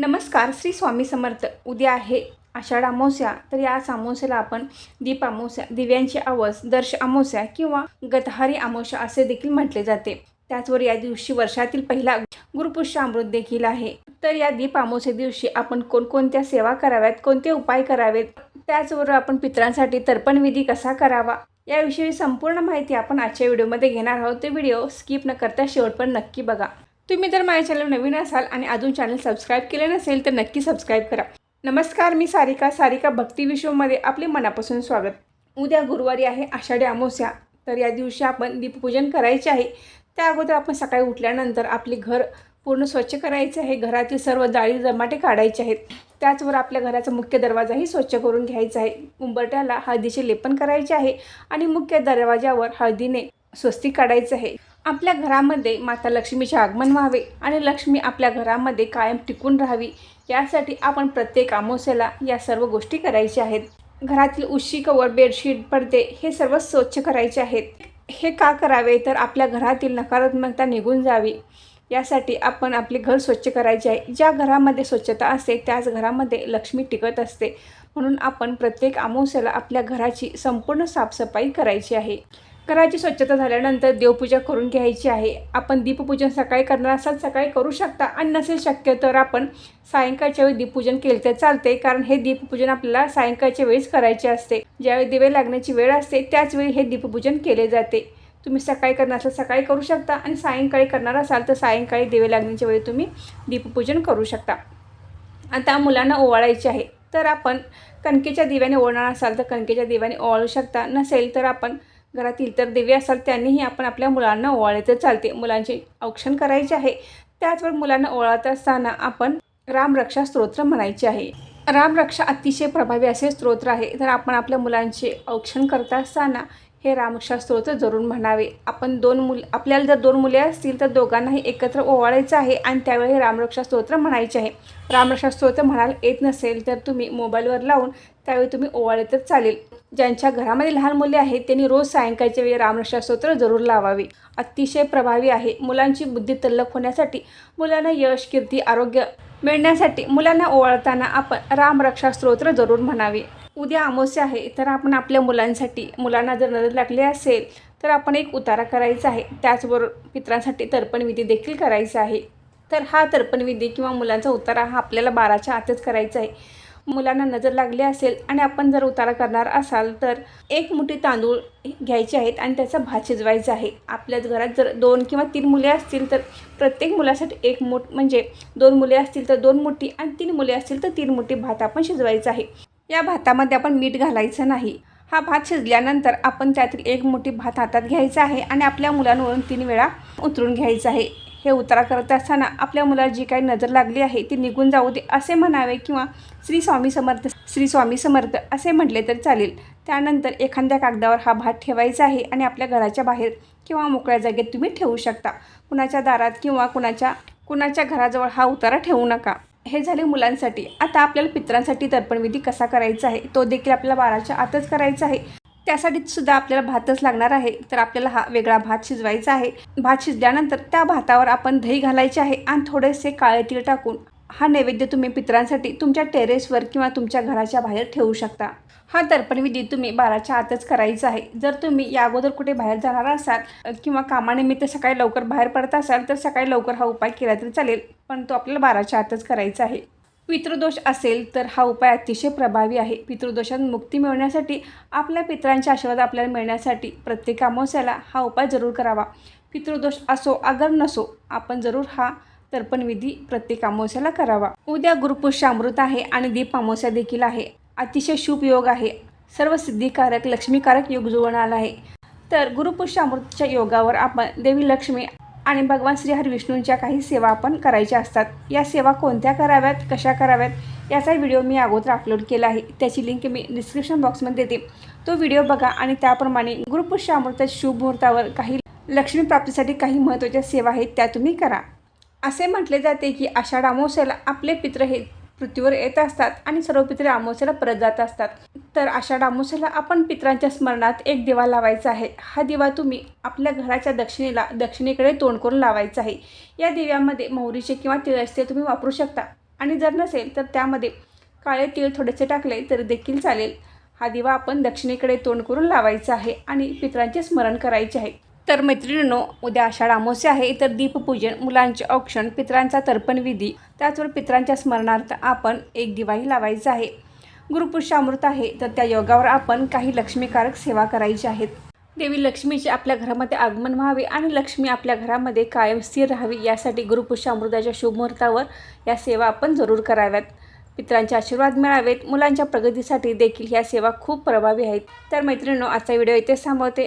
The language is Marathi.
नमस्कार श्री स्वामी समर्थ. उद्या आहे आषाढ अमावस्या. तर या अमावस्याला आपण दीप अमावस्या दिव्यांची आवस दर्श अमावस्या किंवा गतहारी अमावस्या असे देखील म्हटले जाते. त्याचवर या दिवशी वर्षातील पहिला गुरुपुष्य अमृत देखील आहे. तर या दीप अमावस्या दिवशी आपण कोणकोणत्या सेवा कराव्यात कोणते उपाय करावेत त्याचबरोबर आपण पितरांसाठी तर्पणविधी कसा करावा याविषयी संपूर्ण माहिती आपण आजच्या व्हिडिओमध्ये घेणार आहोत. ते व्हिडिओ स्किप न करता शेवटपर्यंत नक्की बघा. तुम्ही जर माझ्या चॅनल नवीन असाल आणि अजून चॅनल सबस्क्राईब केले नसेल तर नक्की सबस्क्राईब करा. नमस्कार मी सारिका. सारिका भक्ती विश्वमध्ये आपले मनापासून स्वागत. उद्या गुरुवारी आहे आषाढी अमावस्या. तर या दिवशी आपण दीपपूजन करायचे आहे. त्या अगोदर आपण सकाळी उठल्यानंतर आपले घर पूर्ण स्वच्छ करायचे आहे. घरातील सर्व जाळी जमाटे काढायचे आहेत. त्याचवर आपल्या घराचा मुख्य दरवाजाही स्वच्छ करून घ्यायचा आहे. उंबरट्याला हळदीचे लेपन करायचे आहे आणि मुख्य दरवाजावर हळदीने स्वस्तिक काढायचं आहे. आपल्या घरामध्ये माता लक्ष्मीचे आगमन व्हावे आणि लक्ष्मी आपल्या घरामध्ये कायम टिकून राहावी यासाठी आपण प्रत्येक अमावस्याला या सर्व गोष्टी करायच्या आहेत. घरातील उशी कवर बेडशीट पडदे हे सर्व स्वच्छ करायचे आहेत. हे का करावे? तर आपल्या घरातील नकारात्मकता निघून जावी. यासाठी आपण आपले घर स्वच्छ करायचे आहे. ज्या घरामध्ये स्वच्छता असते त्याच घरामध्ये लक्ष्मी टिकत असते. म्हणून आपण प्रत्येक अमावस्याला आपल्या घराची संपूर्ण साफसफाई करायची आहे. घराची स्वच्छता झाल्यानंतर देवपूजा करून घ्यायची आहे. आपण दीपपूजन सकाळी करणार असाल सकाळी करू शकता. आणि नसेल शक्य तर आपण सायंकाळच्या वेळी दीपपूजन केलं तर चालते कारण हे दीपपूजन आपल्याला सायंकाळच्या वेळीच करायचे असते. ज्यावेळी दिवे लागण्याची वेळ असते त्याचवेळी हे दीपपूजन केले जाते. तुम्ही सकाळी करणार असाल सकाळी करू शकता. आणि सायंकाळी करणार असाल तर सायंकाळी दिवे लागण्याच्या वेळी तुम्ही दीपपूजन करू शकता. आता मुलांना ओवाळायचे आहे. तर आपण कणकेच्या दिव्याने ओळणार असाल तर कणकेच्या दिव्याने ओवाळू शकता. नसेल तर आपण घरातील इतर देवी असाल त्यांनीही आपण आपल्या मुलांना ओवाळले तर चालते. मुलांचे औक्षण करायचे आहे. त्याचवर मुलांना ओवाळत असताना आपण रामरक्षा स्तोत्र म्हणायचे आहे. रामरक्षा अतिशय प्रभावी असे स्तोत्र आहे. तर आपण आपल्या मुलांचे औक्षण करत असताना हे रामरक्षा स्तोत्र जरूर म्हणावे. आपण दोन मुल आपल्याला जर दोन मुले असतील तर दोघांनाही एकत्र ओवाळायचं आहे आणि त्यावेळी हे रामरक्षा स्तोत्र म्हणायचे आहे. रामरक्षा स्तोत्र म्हणायला येत नसेल तर तुम्ही मोबाईलवर लावून त्यावेळी तुम्ही ओवाळले तर चालेल. ज्यांच्या घरामध्ये लहान मुले आहेत त्यांनी रोज सायंकाळच्या वेळी रामरक्षा स्तोत्र जरूर लावावे. अतिशय प्रभावी आहे. मुलांची बुद्धी तल्लख होण्यासाठी मुलांना यश कीर्ती आरोग्य मिळण्यासाठी मुलांना ओवाळताना आपण रामरक्षा स्तोत्र जरूर म्हणावे. उद्या अमावस्या आहे तर आपण आपल्या मुलांसाठी मुलांना जर नजर लागली असेल तर आपण एक उतारा करायचा आहे. त्याचबरोबर पित्रांसाठी तर्पणविधी देखील करायचा आहे. तर हा तर्पणविधी किंवा मुलांचा उतारा हा आपल्याला बाराच्या आतच करायचा आहे. मुलांना नजर लागली असेल आणि आपण जर उतारा करणार असाल तर एक मुठी तांदूळ घ्यायचे आहेत आणि त्याचा भात शिजवायचा आहे. आपल्याच घरात जर दोन किंवा तीन मुले असतील तर प्रत्येक मुलासाठी एक मुठ म्हणजे दोन मुले असतील तर दोन मुठी आणि तीन मुले असतील तर तीन मुठी भात आपण शिजवायचा आहे. या भातामध्ये आपण मीठ घालायचं नाही. हा भात शिजल्यानंतर आपण त्यातील एक मोठी भात हातात घ्यायचा आहे आणि आपल्या मुलांवरून तीन वेळा उतरून घ्यायचं आहे. हे उतारा करत असताना आपल्या मुलाला जी काही नजर लागली आहे ती निघून जाऊ दे असे म्हणावे किंवा श्री स्वामी समर्थ श्री स्वामी समर्थ असे म्हटले तर चालेल. त्यानंतर एखाद्या कागदावर हा भात ठेवायचा आहे आणि आपल्या घराच्या बाहेर किंवा मोकळ्या जागेत तुम्ही ठेवू शकता. कुणाच्या दारात किंवा कुणाच्या कुणाच्या घराजवळ हा उतारा ठेवू नका. हे झाले मुलांसाठी. आता आपल्याला पित्रांसाठी तर्पणविधी कसा करायचा आहे? तो देखील आपल्याला बाराच्या आतच करायचा आहे. त्यासाठी सुद्धा आपल्याला भातच लागणार आहे. तर आपल्याला हा वेगळा भात शिजवायचा आहे. भात शिजल्यानंतर त्या भातावर आपण दही घालायचे आहे आणि थोडेसे काळे तीळ टाकून हा नैवेद्य तुम्ही पित्रांसाठी तुमच्या टेरेसवर किंवा तुमच्या घराच्या बाहेर ठेवू शकता. हा तर्पणविधी तुम्ही बाराच्या आतच करायचा आहे. जर तुम्ही या अगोदर कुठे बाहेर जाणार असाल किंवा कामानिमित्त सकाळी लवकर बाहेर पडत असाल तर सकाळी लवकर हा उपाय केला तरी चालेल. पण तो आपल्याला बाराच्या आतच करायचा आहे. पितृदोष असेल तर हा उपाय अतिशय प्रभावी आहे. पितृदोषात मुक्ती मिळवण्यासाठी आपल्या पितरांचे आशीर्वाद आपल्याला मिळण्यासाठी प्रत्येक अमावस्याला हा उपाय जरूर करावा. पितृदोष असो अगर नसो आपण जरूर हा तर्पणविधी प्रत्येक अमावस्याला करावा. उद्या गुरुपुष्य अमृत आहे आणि दीप अमावस्या देखील आहे. अतिशय शुभ योग आहे. सर्व सिद्धिकारक लक्ष्मीकारक योग जुळून आला आहे. तर गुरुपुष्य अमृतच्या योगावर आपण देवी लक्ष्मी आणि भगवान श्री हरविष्णूंच्या काही सेवा आपण करायच्या असतात. या सेवा कोणत्या कराव्यात कशा कराव्यात याचा व्हिडिओ मी अगोदर अपलोड केला आहे. त्याची लिंक मी डिस्क्रिप्शन बॉक्समध्ये देते. तो व्हिडिओ बघा आणि त्याप्रमाणे गुरुपुष्य अमृताच्या शुभ मुहूर्तावर काही लक्ष्मी प्राप्तीसाठी काही महत्त्वाच्या सेवा आहेत त्या तुम्ही करा. असे म्हटले जाते की आषाढ अमावस्याला आपले पित्र हे पृथ्वीवर येत असतात आणि सर्व पित्रे अमावस्याला परत जात असतात. तर आषाढ अमावस्याला आपण पित्रांच्या स्मरणात एक दिवा लावायचा आहे. हा दिवा तुम्ही आपल्या घराच्या दक्षिणेला दक्षिणेकडे तोंड करून लावायचा आहे. या दिव्यामध्ये मोहरीचे किंवा तिळसते तुम्ही वापरू शकता. आणि जर नसेल तर त्यामध्ये काळे तीळ थोडेसे टाकले तर देखील चालेल. हा दिवा आपण दक्षिणेकडे तोंड करून लावायचा आहे आणि पितरांचे स्मरण करायचे आहे. तर मैत्रिणींनो उद्या आषाढ अमावस्या आहे. तर दीपपूजन मुलांचे औक्षण पित्रांचा तर्पण विधी त्याचवर पित्रांच्या स्मरणार्थ आपण एक दिवाही लावायचा आहे. गुरुपुरुषामृत आहे तर त्या योगावर आपण काही लक्ष्मीकारक सेवा करायची आहेत. देवी लक्ष्मीचे आपल्या घरामध्ये आगमन व्हावे आणि लक्ष्मी आपल्या घरामध्ये कायम स्थिर राहावी यासाठी गुरुपुरुषामृताच्या शुभमुहूर्तावर या सेवा आपण जरूर कराव्यात. पित्रांचे आशीर्वाद मिळावेत. मुलांच्या प्रगतीसाठी देखील ह्या सेवा खूप प्रभावी आहेत. तर मैत्रिणींनो आजचा व्हिडिओ इथे थांबवते.